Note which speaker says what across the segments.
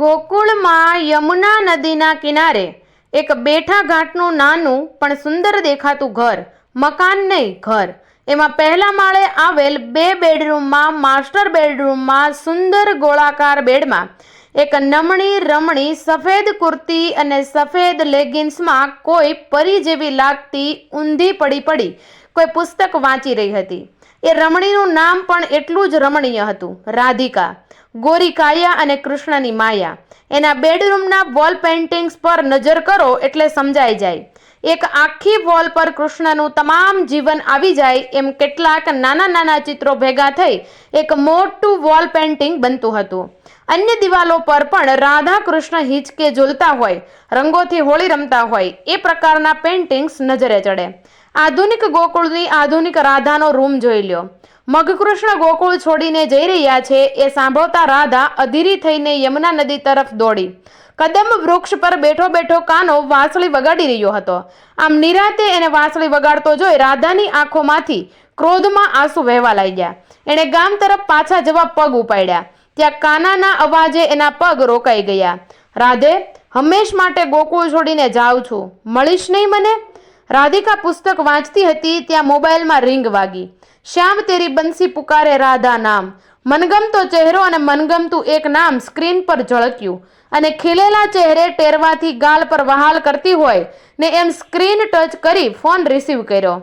Speaker 1: ગોકુળમાં યમુના નદીના કિનારે એક બેઠા ઘાટનું નાનું પણ સુંદર દેખાતું ઘર, મકાન નહીં, ઘર. એમાં પહેલા માળે આવેલ બે બેડરૂમમાં, માસ્ટર બેડરૂમમાં, સુંદર ગોળાકાર બેડમાં એક નમણી રમણી સફેદ કુર્તી અને સફેદ લેગિન્સમાં કોઈ પરી જેવી લાગતી ઊંધી પડી પડી કોઈ પુસ્તક વાંચી રહી હતી. એ રમણીનું નામ પણ એટલું જ રમણીય હતું, રાધિકા. ગોરી કાયા અને કૃષ્ણની માયા. એના બેડરૂમના વોલ પેઇન્ટિંગ્સ પર નજર કરો એટલે સમજાઈ જાય. એક આખી વોલ પર કૃષ્ણનું તમામ જીવન આવી જાય એમ કેટલાક નાના નાના ચિત્રો ભેગા થઈ એક મોટું વોલ પેઇન્ટિંગ બનતું હતું. અન્ય દિવાલો પર પણ રાધા કૃષ્ણ હિંચકે ઝૂલતા હોય, રંગોથી હોળી રમતા હોય, એ પ્રકારના પેઇન્ટિંગ્સ નજરે ચડે. આધુનિક ગોકુળની આધુનિક રાધાનો રૂમ જોઈ લ્યો. મગકૃષ્ણ ગોકુળ છોડીને જઈ રહ્યા છે એ સાંભળતા રાધા અધીરી થઈને યમુના નદી તરફ દોડી. કદમ વૃક્ષ પર બેઠો બેઠો કાનો વાંસળી વગાડી રહ્યો હતો. આમ નિરાતે એને વાંસળી વગાડતો જોઈ રાધાની આંખોમાંથી ક્રોધમાં આંસુ વહેવા લાગ્યા. એણે ગામ તરફ પાછા જવા પગ ઉપાડ્યા. ત્યાં કાનાના અવાજે એના પગ રોકાઈ ગયા. રાધે, હંમેશ માટે ગોકુળ છોડીને જાઉં છું. મળીશ નહીં મને? રાધિકા પુસ્તક વાંચતી હતી, ત્યાં મોબાઈલમાં રિંગ વાગી. શ્યામ, તેરી બંસી પુકારે રાધા નામ. મનગમતો ચહેરો અને મનગમતું એક નામ સ્ક્રીન પર ઝળક્યું. અને ખીલેલા ચહેરે ટેરવાથી ગાલ પર વહાલ કરતી હોય ને એમ સ્ક્રીન ટચ કરી ફોન રિસીવ કર્યો.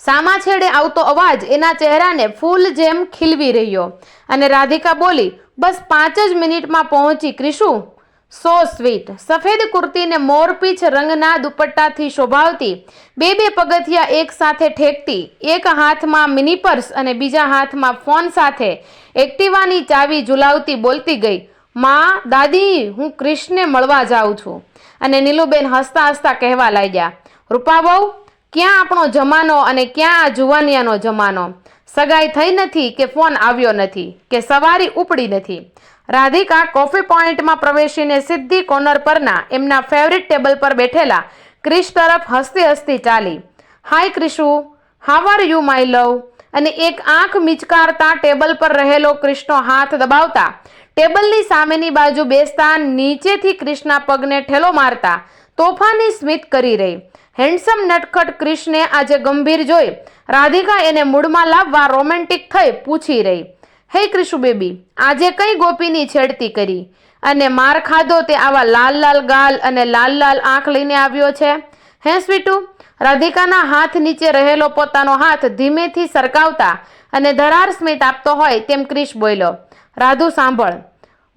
Speaker 1: સામા છેડે આવતો અવાજ એના ચહેરાને ફૂલ જેમ ખીલવી રહ્યો. અને રાધિકા બોલી, બસ પાંચ જ મિનિટમાં પહોંચી, ક્રિશુ. So sweet. સફેદ કુર્તીને મોરપીછ રંગના દુપટ્ટાથી શોભાવતી, બે બે પગથિયા એક સાથે ઠેકતી, એક હાથમાં મિની પર્સ અને બીજા હાથમાં ફોન સાથે એક્ટિવાની ચાવી ઝુલાવતી બોલતી ગઈ, માં, દાદી, હું ક્રિશને મળવા જાઉં છું. અને નીલુબેન હસતા હસતા કહેવા લાગ્યા રૂપાબહુ ક્યાં આપણો જમાનો અને ક્યાં આ જુવાનિયાનો જમાનો? સગાઈ થઈ નથી કે ફોન આવ્યો નથી કે સવારી ઉપડી નથી? રાધિકા કોફી પોઈન્ટમાં પ્રવેશીને સિદ્ધિ કોર્નર પરના એમના ફેવરિટ ટેબલ પર બેઠેલા ક્રિશ તરફ હસતી હસતી ચાલી. Hi Krishu. How are you my love અને એક આંખ મિચકારતા ટેબલ પર રહેલો ક્રિશનો હાથ દબાવતા ટેબલની સામેની બાજુ બેસતા નીચેથી ક્રિશના પગને ઠેલો મારતા તોફાની સ્મિત કરી રહી. હેન્ડસમ નટખટ ક્રિશને આજે ગંભીર જોઈ રાધિકા એને મૂડમાં લાવવા રોમેન્ટિક થઈ પૂછી રહી. હે ક્રિશુ બેબી, આજે કઈ ગોપીની છેડતી કરી? અને માર ખાધો તે આવા લાલ લાલ ગાલ અને લાલ લાલ આંખ લઈને આવ્યો છે? હે સ્વીટુ, રાધિકાના હાથ નીચે રહેલો પોતાનો હાથ ધીમેથી સરકાવતા અને ધરાર સ્મિત આપતો હોય તેમ ક્રિશ બોલ્યો. રાધુ સાંભળ.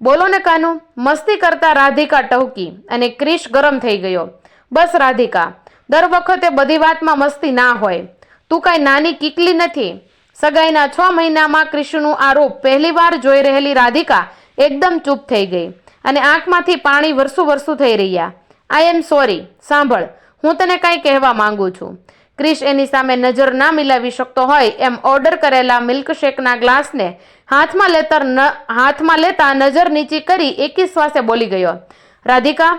Speaker 1: બોલો ને કાનુ, મસ્તી કરતા રાધિકા ટહુકી અને ક્રિશ ગરમ થઈ ગયો. બસ રાધિકા, દર વખતે બધી વાતમાં મસ્તી ના હોય. તું કાંઈ નાની કીકલી નથી. સગાઈના છ મહિનામાં ક્રિશુનું આરોપ પહેલીવાર જોઈ રહેલી રાધિકા એકદમ ચૂપ થઈ ગઈ અને આંખમાંથી પાણી વરસું વરસું થઈ રહ્યા. આઈ એમ સોરી સાંભળ, હું તને કાંઈ કહેવા માંગુ છું. ક્રિશ એની સામે નજર ના મિલાવી શકતો હોય એમ ઓર્ડર કરેલા મિલ્કશેકના ગ્લાસને હાથમાં લેતર હાથમાં લેતા નજર નીચી કરી એકી શ્વાસે બોલી ગયો. રાધિકા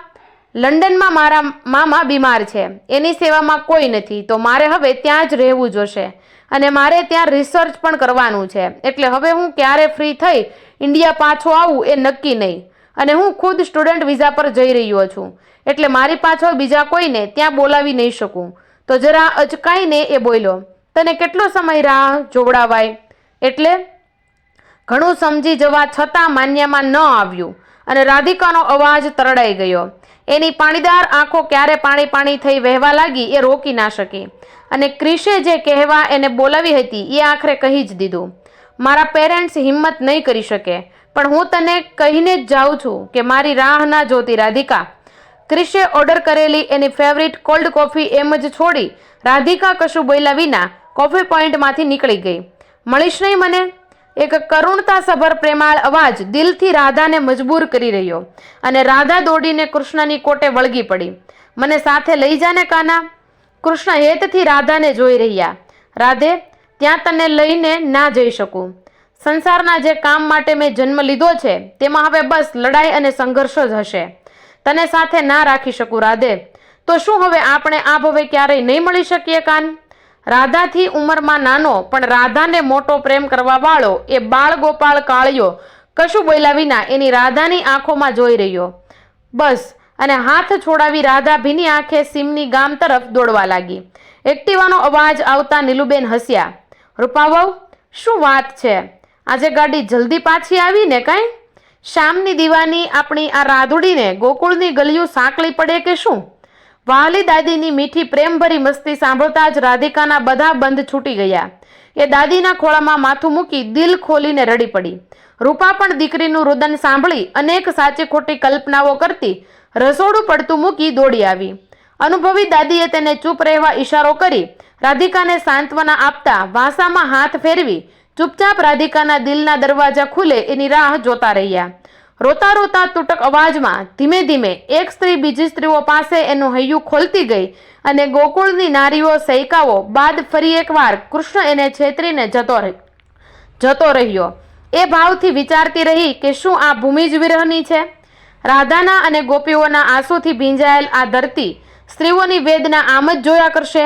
Speaker 1: લંડનમાં મારા મામા બીમાર છે. એની સેવામાં કોઈ નથી. તો મારે હવે ત્યાં જ રહેવું જોશે. અને મારે ત્યાં રિસર્ચ પણ કરવાનું છે. એટલે હવે હું ક્યારે ફ્રી થઈ ઇન્ડિયા પાછો આવું એ નક્કી નહીં. અને હું ખુદ સ્ટુડન્ટ વિઝા પર જઈ રહ્યો છું. એટલે મારી પાછળ બીજા કોઈને ત્યાં બોલાવી નહીં શકું. તો જરા અચકાઈને એ બોલ્યો, તને કેટલો સમય રાહ જોવડાવાય? એટલે ઘણું સમજી જવા છતાં માન્યમાં ન આવ્યું. અને રાધિકાનો અવાજ તરડાઈ ગયો. એની પાણીદાર આંખો ક્યારે પાણી પાણી થઈ વહેવા લાગી એ રોકી ના શકી. અને ક્રિશે જે કહેવા એને બોલાવી હતી એ આખરે કહી જ દીધું. મારા પેરેન્ટ્સ હિંમત નહીં કરી શકે, પણ હું તને કહીને જ જાઉં છું કે મારી રાહ ના જોતી રાધિકા ક્રિશે ઓર્ડર કરેલી એની ફેવરિટ કોલ્ડ કોફી એમ જ છોડી રાધિકા કશું બોલ્યા વિના કોફી પોઈન્ટમાંથી નીકળી ગઈ. મળીશ નહીં મને? એક કરુણતાસભર પ્રેમાળ અવાજ દિલથી રાધાને મજબૂર કરી રહ્યો અને રાધા દોડીને કૃષ્ણની કોટે વળગી પડી. મને સાથે લઈ જાને, કાના કૃષ્ણ હેતથી રાધાને જોઈ રહ્યા. રાધે, ત્યાં તને લઈને ના જઈ શકું. સંસારના જે કામ માટે મેં જન્મ લીધો છે, તેમાં હવે બસ લડાઈ અને સંઘર્ષ જ હશે. તને સાથે ના રાખી શકું, રાધે. તો શું હવે આપણે આ ભવે ક્યારેય નહીં મળી શકીએ, કાન? રાધાથી ઉંમરમાં નાનો, પણ રાધાને મોટો પ્રેમ કરવા વાળો એ બાળ ગોપાળ કાળિયો કશું બોલ્યા વિના એની રાધાની આંખોમાં જોઈ રહ્યો. બસ, અને હાથ છોડાવી રાધા ભીની આંખે સીમની ગામ તરફ દોડવા લાગી. એક્ટિવાનો અવાજ આવતા નીલુબેન હસ્યા રૂપાવવ શું વાત છે? આજે ગાડી જલ્દી પાછી આવી ને કાંઈ? શામની દીવાની આપણી આ રાધુડીને ગોકુળની ગલીઓ સાંકળી પડે કે શું? વાલી દાદીની મીઠી પ્રેમભરી મસ્તી સાંભળતા જ રાધિકાના બધા બંધ છૂટી ગયા એ દાદીના ખોળામાં માથું મૂકી દિલ ખોલીને રડી પડી. રૂપા પણ દીકરીનું રુદન સાંભળી અનેક સાચી ખોટી કલ્પનાઓ કરતી રસોડું પડતું મૂકી દોડી આવી. અનુભવી દાદીએ તેને ચૂપ રહેવા ઈશારો કરી રાધિકાને સાંત્વના આપતા વાસામાં હાથ ફેરવી ચૂપચાપ રાધિકાના દિલના દરવાજા ખુલે એની રાહ જોતા રહ્યા. રોતા રોતા તૂટક અવાજમાં ધીમે ધીમે એક સ્ત્રી બીજી સ્ત્રીઓ પાસે એનું હૈયું ખોલતી ગઈ અને ગોકુળની નારીઓ સૈકાઓ બાદ ફરી એકવાર કૃષ્ણ એને છેતરીને જતો જતો રહ્યો. એ ભાવથી વિચારતી રહી કે શું આ ભૂમિ જ વિરહની છે? રાધાના અને ગોપીઓના આંસુથી ભીંજાયેલ આ ધરતી સ્ત્રીઓની વેદના આમ જ જોયા કરશે?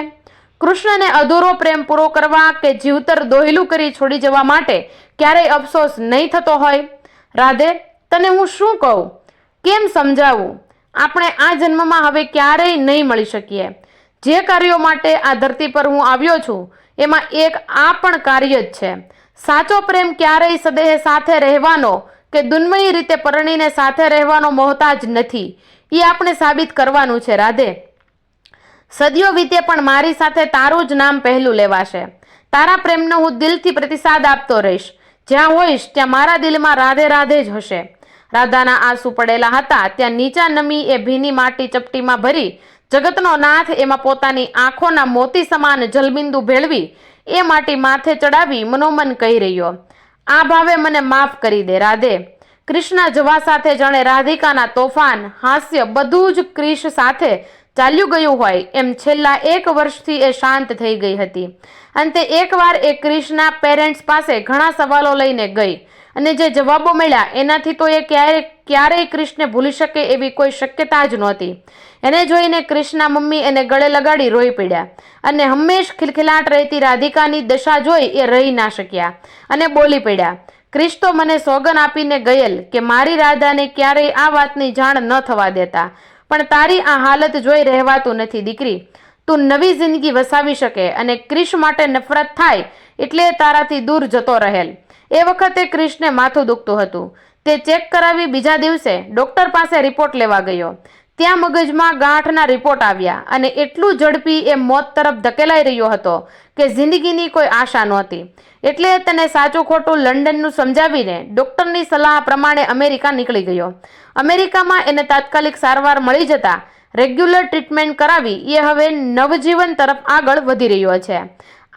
Speaker 1: કૃષ્ણને અધૂરો પ્રેમ પૂરો કરવા કે જીવતર દોહેલું કરી છોડી જવા માટે ક્યારેય અફસોસ નહીં થતો હોય? રાધે તને હું શું કહું? કેમ સમજાવું? આપણે આ જન્મમાં હવે ક્યારેય નહીં મળી શકીએ. જે કાર્યો માટે આ ધરતી પર હું આવ્યો છું, એમાં એક આ પણ કાર્ય જ છે. સાચો પ્રેમ ક્યારેય સદેહ સાથે રહેવાનો કે દુન્મયી રીતે પરણીને સાથે રહેવાનો મોહતાજ નથી. એ આપણે સાબિત કરવાનું છે, રાધે. સદીઓ વીતે પણ મારી સાથે તારું જ નામ પહેલું લેવાશે. તારા પ્રેમનો હું દિલથી પ્રતિસાદ આપતો રહીશ. જ્યાં હોઈશ, ત્યાં મારા દિલમાં રાધે રાધે જ હશે. રાધાના આંસુ પડેલા હતા. ત્યાં નીચા નમી એ ભીની માટી ચપટીમાં ભરી જગતનો નાથ એમાં પોતાની આંખોના મોતી સમાન જલબિંદુ ભેળવી એ માટી માથે ચડાવી મનોમન કહી રહ્યો, આ ભાવે મને માફ કરી દે રાધે. કૃષ્ણ જવા સાથે જાણે રાધિકાના તોફાન, હાસ્ય બધું જ ક્રિશ સાથે ચાલ્યું ગયું હોય. એમ છેલ્લા એક વર્ષથી એ શાંત થઈ ગઈ હતી. અંતે એકવાર એ ક્રિશના પેરેન્ટ્સ પાસે ઘણા સવાલો લઈને ગઈ. અને જે જવાબો મળ્યા, એનાથી તો એ ક્યારે ક્યારેય ક્રિશને ભૂલી શકે એવી કોઈ શક્યતા જ નહોતી. એને જોઈને ક્રિશના મમ્મી એને ગળે લગાડી રોઈ પડ્યા અને હંમેશ ખિલખિલાટ રહેતી રાધિકાની દશા જોઈ એ રહી ના શક્યા અને બોલી પડ્યા ક્રિશ તો મને સોગન આપીને ગયેલ કે મારી રાધાને ક્યારેય આ વાતની જાણ ન થવા દેતા, પણ તારી આ હાલત જોઈ રહેવાતું નથી, દીકરી. તું નવી જિંદગી વસાવી શકે અને ક્રિશ માટે નફરત થાય એટલે તારાથી દૂર જતો રહેલ. એ વખતે ક્રિશને માથું દુખતું હતું. તે ચેક કરાવી બીજા દિવસે ડોક્ટર પાસે રિપોર્ટ લેવા ગયો. ત્યાં મગજમાં ગાંઠના રિપોર્ટ આવ્યા અને એટલું ઝડપી એ મોત તરફ ધકેલાઈ રહ્યો હતો કે જિંદગીની કોઈ આશા નહોતી. એટલે તેને સાચું ખોટું લંડનનું સમજાવીને ડોક્ટરની સલાહ પ્રમાણે અમેરિકા નીકળી ગયો. અમેરિકામાં એને તાત્કાલિક સારવાર મળી જતા રેગ્યુલર ટ્રીટમેન્ટ કરાવી એ હવે નવજીવન તરફ આગળ વધી રહ્યો છે.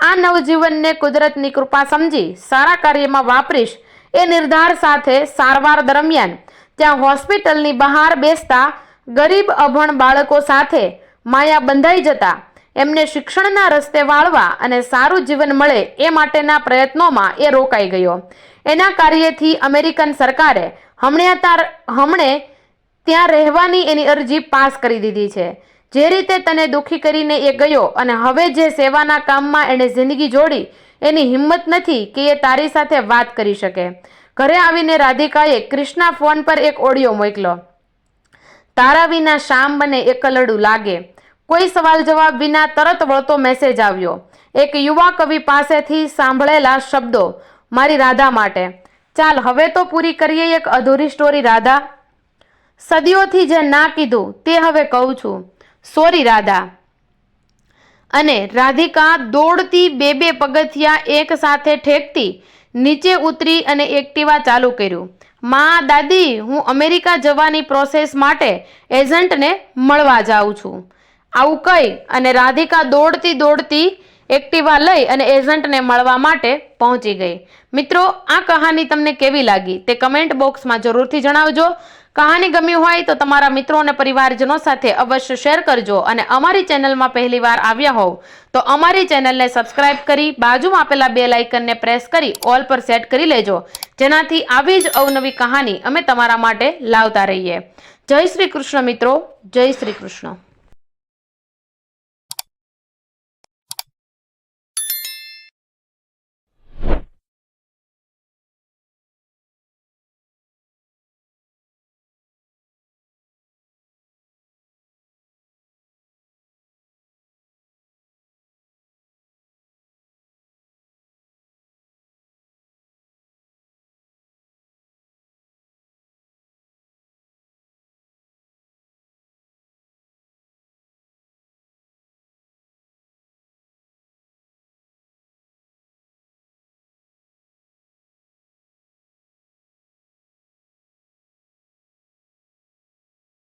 Speaker 1: આ નવજીવનને કુદરતની કૃપા સમજી સારા કાર્યમાં વાપરીશ એ નિર્ધાર સાથે સારવાર દરમિયાન ત્યાં હોસ્પિટલની બહાર બેસતા ગરીબ, અભણ બાળકો સાથે માયા બંધાઈ જતા એમને શિક્ષણના રસ્તે વાળવા અને સારું જીવન મળે એ માટેના પ્રયત્નોમાં એ રોકાઈ ગયો. એના કાર્યથી અમેરિકન સરકારે હમણાં હમણે ત્યાં રહેવાની એની અરજી પાસ કરી દીધી છે. જે રીતે તને દુઃખી કરીને એ ગયો અને હવે જે સેવાના કામમાં એણે જિંદગી જોડી, એની હિંમત નથી કે એ તારી સાથે વાત કરી શકે. ઘરે આવીને રાધિકાએ કૃષ્ણા ફોન પર એક ઓડિયો મોકલો તારા વિના શામ મને એકલડું લાગે. કોઈ સવાલ જવાબ વિના તરત વળતો મેસેજ આવ્યો. એક યુવા કવિ પાસેથી સાંભળેલા શબ્દો, મારી રાધા માટે. ચાલ, હવે તો પૂરી કરીએ એક અધૂરી સ્ટોરી રાધા. સદીઓથી જે ના કીધું, તે હવે કહું છું. સોરી, રાધા. અને રાધિકા દોડતી બે બે પગથિયા એક સાથે ઠેકતી, નીચે ઉતરી અને એક્ટિવા ચાલુ કર્યું. માં, દાદી, હું અમેરિકા જવાની પ્રોસેસ માટે એજન્ટને મળવા જાઉં છું. આવું કહી અને રાધિકા દોડતી દોડતી એક્ટિવા લઈ અને એજન્ટને મળવા માટે પહોંચી ગઈ. મિત્રો, આ કહાની તમને કેવી લાગી તે કમેન્ટ બોક્સમાં જરૂરથી જણાવજો. કહાની ગમી હોય તો તમારા મિત્રો અને પરિવારજનો સાથે અવશ્ય શેર કરજો અને અમારી ચેનલમાં પહેલીવાર આવ્યા હોવ તો અમારી ચેનલને સબસ્ક્રાઇબ કરી બાજુમાં આપેલા બે લાઇકનને પ્રેસ કરી ઓલ પર સેટ કરી લેજો. જેનાથી આવી જ અવનવી કહાની અમે તમારા માટે લાવતા રહીએ. જય શ્રી કૃષ્ણ મિત્રો, જય શ્રી કૃષ્ણ.